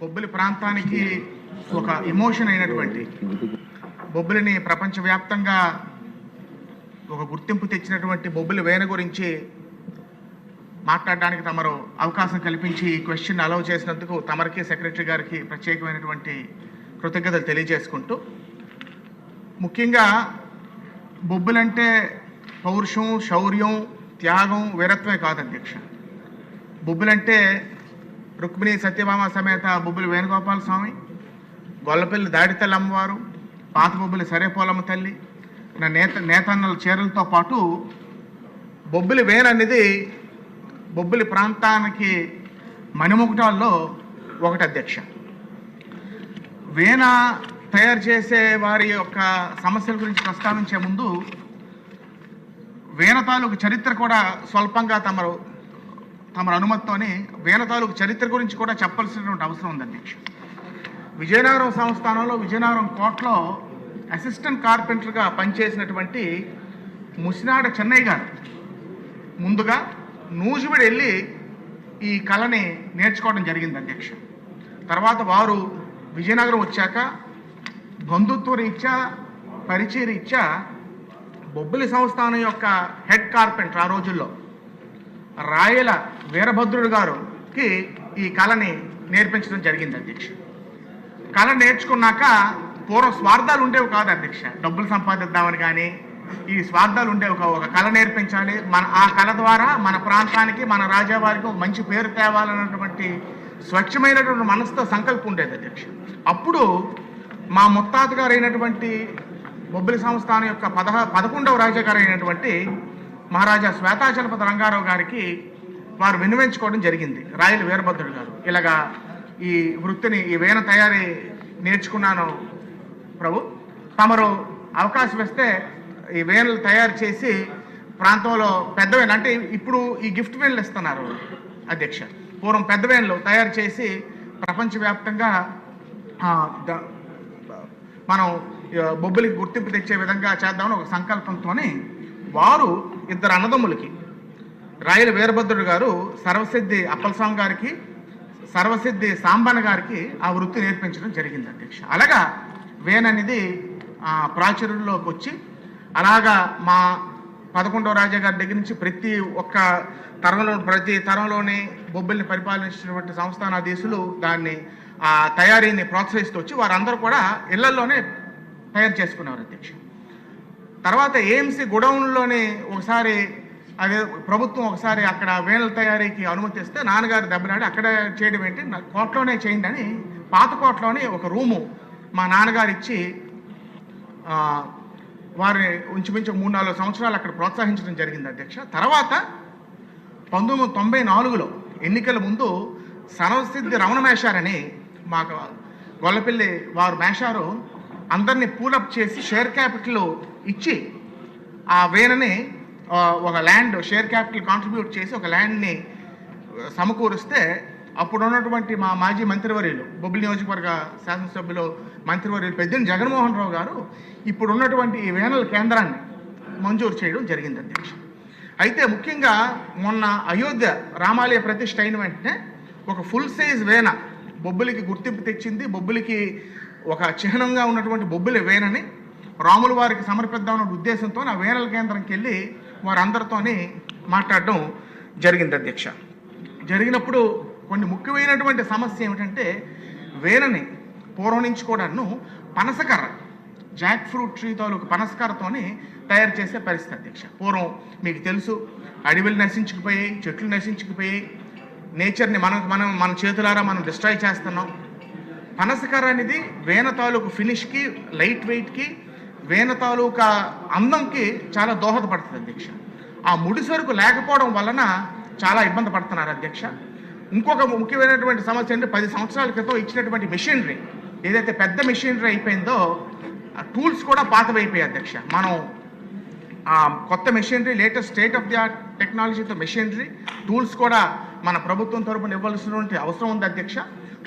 బొబ్బిలి ప్రాంతానికి ఒక ఎమోషన్ అయినటువంటి బొబ్బిలిని ప్రపంచవ్యాప్తంగా ఒక గుర్తింపు తెచ్చినటువంటి బొబ్బిలి వేణ గురించి మాట్లాడడానికి తమరు అవకాశం కల్పించి ఈ క్వశ్చన్ అలౌ చేసినందుకు తమరికి సెక్రటరీ గారికి ప్రత్యేకమైనటువంటి కృతజ్ఞతలు తెలియజేసుకుంటూ ముఖ్యంగా బొబ్బులంటే పౌరుషం శౌర్యం త్యాగం వీరత్వమే కాదు అధ్యక్ష బొబ్బులంటే రుక్మిణి సత్యభామ సమేత బొబ్బులి వేణుగోపాల స్వామి గొల్లపల్లి దాడితల్లి అమ్మవారు పాత బొబ్బిలి సరేపోలమ్మ తల్లి నా నేత నేతన్నల చీరలతో పాటు బొబ్బిలి వేన్ అనేది బొబ్బిలి ప్రాంతానికి మణిముకుటాల్లో ఒకటి అధ్యక్ష. వీణ తయారు చేసే వారి యొక్క సమస్యల గురించి ప్రస్తావించే ముందు వీణ తాలూకు చరిత్ర కూడా స్వల్పంగా తమరు తమ అనుమతితోని వేల తాలూకు చరిత్ర గురించి కూడా చెప్పాల్సినటువంటి అవసరం ఉంది అధ్యక్ష. విజయనగరం సంస్థానంలో విజయనగరం కోటలో అసిస్టెంట్ కార్పెంటర్గా పనిచేసినటువంటి ముసినాడ చెన్నయ్య గారు ముందుగా నూజిబిడి వెళ్ళి ఈ కళని నేర్చుకోవడం జరిగింది అధ్యక్ష. తర్వాత వారు విజయనగరం వచ్చాక బంధుత్వ రీత్యా పరిచయ రీత్యా బొబ్బిలి సంస్థానం యొక్క హెడ్ కార్పెంటర్ ఆ రోజుల్లో రాయల వీరభద్రుడు గారుకి ఈ కళని నేర్పించడం జరిగింది అధ్యక్ష. కళ నేర్చుకున్నాక పూర్వ స్వార్థాలు ఉండేవి కాదు అధ్యక్ష. డబ్బులు సంపాదిద్దామని కానీ ఈ స్వార్థాలు ఉండేవి కావు ఒక కళ నేర్పించాలి. మన ఆ కళ ద్వారా మన ప్రాంతానికి మన రాజావారికి ఒక మంచి పేరు తేవాలన్నటువంటి స్వచ్ఛమైనటువంటి మనసుతో సంకల్పం ఉండేది అధ్యక్ష. అప్పుడు మా ముత్తాత గారు అయినటువంటి బొబ్బిలి సంస్థానం యొక్క పదహ పదకొండవ రాజాగారు అయినటువంటి మహారాజా శ్వేతాచలపతి రంగారావు గారికి వారు వినియోగించుకోవడం జరిగింది. రాయల వీరభద్రుడు గారు. ఇలాగా ఈ వృత్తిని ఈ వేణ తయారీ నేర్చుకున్నాను ప్రభు. తమరు అవకాశం ఇస్తే ఈ వేణలు తయారు చేసి ప్రాంతంలో పెద్ద వేణలు అంటే ఇప్పుడు ఈ గిఫ్ట్ వేణలు ఇస్తున్నారు అధ్యక్ష. పూర్వం పెద్ద వేణలు తయారు చేసి ప్రపంచవ్యాప్తంగా మనం బొబ్బులకి బొబ్బిలికి గుర్తింపు తెచ్చే విధంగా చేద్దామని ఒక సంకల్పంతో వారు ఇద్దరు అన్నదమ్ములకి. రాయల వీరభద్రుడు గారు సర్వసిద్ధి అప్పలస్వామి గారికి సర్వసిద్ధి సాంబన్న గారికి ఆ వృత్తి నేర్పించడం జరిగింది అధ్యక్ష. అలాగా వేన్ అనేది ఆ, ప్రాచుర్యంలోకి వచ్చి అలాగా మా పదకొండవ రాజా గారి దగ్గర నుంచి ప్రతి ఒక్క తరంలో ప్రతి తరంలోనే బొబ్బిల్ని పరిపాలించినటువంటి సంస్థానాధీశులు దాన్ని ఆ తయారీని ప్రోత్సహిస్తూ వచ్చి వారందరూ కూడా ఇళ్ళలోనే తయారు చేసుకునేవారు అధ్యక్ష. తర్వాత ఏఎంసీ గొడౌన్లోనే ఒకసారి అదే ప్రభుత్వం ఒకసారి అక్కడ వేణల తయారీకి అనుమతి ఇస్తే నాన్నగారు దెబ్బలాడి అక్కడ చేయడం ఏంటి? నా చేయండి అని పాత కోట్లోనే ఒక రూము మా నాన్నగారు ఇచ్చి వారిని ఇంచుమించు మూడు నాలుగు సంవత్సరాలు అక్కడ ప్రోత్సహించడం జరిగింది అధ్యక్ష. తర్వాత పంతొమ్మిది వందల తొంభై నాలుగులో ఎన్నికల ముందు సర్వసిద్ధి రమణ మేషారని మాకు గొల్లపల్లి వారు మేషారు అందరినీ పూలప్ చేసి షేర్ క్యాపిటల్ ఇచ్చి ఆ వేనని ఒక ల్యాండ్ షేర్ క్యాపిటల్ కాంట్రిబ్యూట్ చేసి ఒక ల్యాండ్ని సమకూరిస్తే అప్పుడు ఉన్నటువంటి మా మాజీ మంత్రివర్యులు బొబ్బిలి నియోజకవర్గ శాసనసభ్యులు మంత్రివర్యులు పెద్దని జగన్మోహన్ రావు గారు ఇప్పుడు ఉన్నటువంటి ఈ వేనల కేంద్రాన్ని మంజూరు చేయడం జరిగింది అధ్యక్ష. అయితే ముఖ్యంగా మొన్న అయోధ్య రామాలయ ప్రతిష్ఠ అయిన వెంటనే ఒక ఫుల్ సైజ్ వేన బొబ్బులకి గుర్తింపు తెచ్చింది బొబ్బులకి ఒక చిహ్నంగా ఉన్నటువంటి బొబ్బిలి వేనని రాముల వారికి సమర్పిద్దామన్న ఉద్దేశంతో ఆ వేనల కేంద్రంకి వెళ్ళి వారందరితోని మాట్లాడడం జరిగింది అధ్యక్ష. జరిగినప్పుడు కొన్ని ముఖ్యమైనటువంటి సమస్య ఏమిటంటే వేనని పూర్వం నుంచి కూడాను పనసకర్ర జాక్ ఫ్రూట్ ట్రీ తాలూకు పనసకర్రతోని తయారు చేసే పరిస్థితి అధ్యక్ష. పూర్వం మీకు తెలుసు అడవులు నశించుకుపోయాయి చెట్లు నశించుకుపోయాయి నేచర్ని మనం మనం మన చేతులారా మనం డిస్ట్రాయ్ చేస్తున్నాం. పనసకర్ర అనేది వేన తాలూకు ఫినిష్కి లైట్ వెయిట్కి వేన తాలూకా అందంకి చాలా దోహదపడుతుంది అధ్యక్ష. ఆ ముడి సరుకు లేకపోవడం వలన చాలా ఇబ్బంది పడుతున్నారు అధ్యక్ష. ఇంకొక ముఖ్యమైనటువంటి సమస్య అంటే పది సంవత్సరాల క్రితం ఇచ్చినటువంటి మెషినరీ ఏదైతే పెద్ద మెషినరీ అయిపోయిందో టూల్స్ కూడా పాతవైపోయాయి అధ్యక్ష. మనం ఆ కొత్త machinery latest state of the art టెక్నాలజీతో మెషినరీ టూల్స్ కూడా మన ప్రభుత్వం తరపున ఇవ్వాల్సినటువంటి అవసరం ఉంది అధ్యక్ష.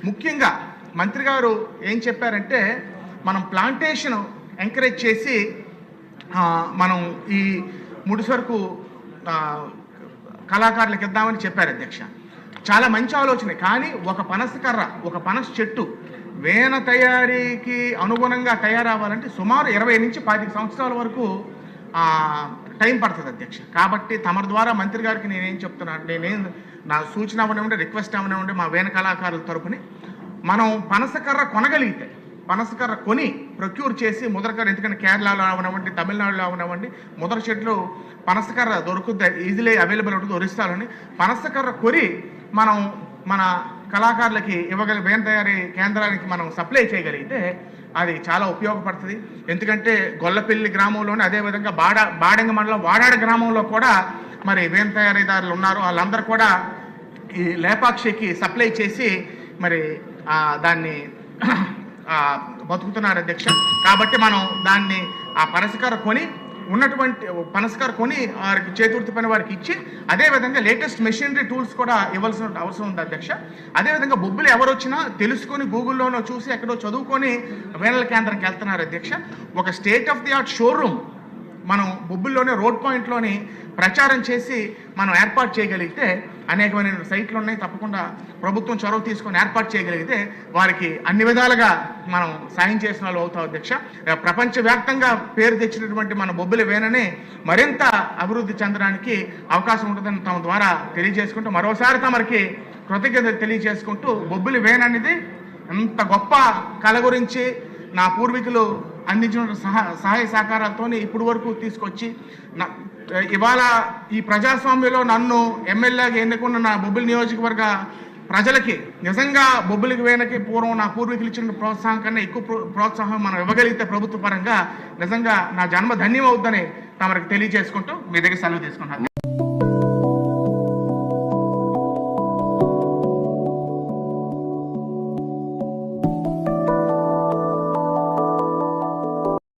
ముఖ్యంగా మంత్రి గారు ఏం చెప్పారంటే మనం ప్లాంటేషన్ ఎంకరేజ్ చేసి మనం ఈ ముడి సరుకు కళాకారులకు ఇద్దామని చెప్పారు అధ్యక్ష. చాలా మంచి ఆలోచన కానీ ఒక పనస కర్ర ఒక పనస చెట్టు వేన తయారీకి అనుగుణంగా తయారవ్వాలంటే సుమారు ఇరవై నుంచి పాతిక సంవత్సరాల వరకు టైం పడుతుంది అధ్యక్ష. కాబట్టి తమరి ద్వారా మంత్రి గారికి నేనేం చెప్తున్నాను నేనేం నా సూచన అవ్వనివ్వండి రిక్వెస్ట్ అవ్వనివ్వండి మా వేన కళాకారుల తరపుని. మనం పనసకర్ర కొనగలిగితే పనసకర్ర కొని ప్రొక్యూర్ చేసి ముదరకర్ర ఎందుకంటే కేరళలో అవనివ్వండి తమిళనాడులో అవనివ్వండి ముదర చెట్లు పనసకర్ర దొరుకుద్ది ఈజీలీ అవైలబుల్ ఉంటుంది ఒరిస్తాలని పనసకర్ర కొని మనం మన కళాకారులకి ఇవ్వగలి వేన తయారీ కేంద్రానికి మనం సప్లై చేయగలిగితే అది చాలా ఉపయోగపడుతుంది. ఎందుకంటే గొల్లపల్లి గ్రామంలోనే అదేవిధంగా బాడ బాడంగ మండలం వాడాడ గ్రామంలో కూడా మరి వేన తయారీదారులు ఉన్నారు. వాళ్ళందరూ కూడా ఈ లేపాక్షికి సప్లై చేసి మరి దాన్ని బతుకుతున్నారు అధ్యక్ష. కాబట్టి మనం దాన్ని ఆ పనసకార కొని ఉన్నటువంటి పనసకార కొని వారికి చేతుర్తి పని వారికి ఇచ్చి అదేవిధంగా లేటెస్ట్ మెషినరీ టూల్స్ కూడా ఇవ్వాల్సిన అవసరం ఉంది అధ్యక్ష. అదేవిధంగా బొబ్బులు ఎవరు వచ్చినా తెలుసుకొని గూగుల్లోనో చూసి ఎక్కడో చదువుకొని వేనల కేంద్రంకి వెళ్తున్నారు అధ్యక్ష. ఒక state of the art showroom మనం బొబ్బుల్లోనే రోడ్ పాయింట్లోని ప్రచారం చేసి మనం ఏర్పాటు చేయగలిగితే అనేకమైన సైట్లు ఉన్నాయి తప్పకుండా ప్రభుత్వం చొరవ తీసుకొని ఏర్పాటు చేయగలిగితే వారికి అన్ని విధాలుగా మనం సాయం చేసిన వాళ్ళు అవుతాం అధ్యక్ష. ప్రపంచవ్యాప్తంగా పేరు తెచ్చినటువంటి మన బొబ్బిలి వేనని మరింత అభివృద్ధి చెందడానికి అవకాశం ఉంటుందని తమ ద్వారా తెలియజేసుకుంటూ మరోసారి తమరికి కృతజ్ఞతలు తెలియజేసుకుంటూ బొబ్బిలి వేన్ అనేది ఎంత గొప్ప కళ గురించి నా పూర్వీకులు అందించిన సహా సహాయ సహకారాలతోనే ఇప్పటి వరకు తీసుకొచ్చి నా- ఇవాళ ఈ ప్రజాస్వామ్యంలో నన్ను ఎమ్మెల్యేగా ఎన్నుకున్న నా బొబ్బిలి నియోజకవర్గ ప్రజలకి నిజంగా బొబ్బిలికి వేనకి పూర్వం నా పూర్వీకులు ఇచ్చిన ప్రోత్సాహం కన్నా ఎక్కువ ప్రో- ప్రోత్సాహం మనం ఇవ్వగలిగితే ప్రభుత్వ పరంగా నిజంగా నా జన్మ ధన్యం అవుద్దని తమరికి తెలియజేసుకుంటూ మీ దగ్గర సెలవు తీసుకుంటాను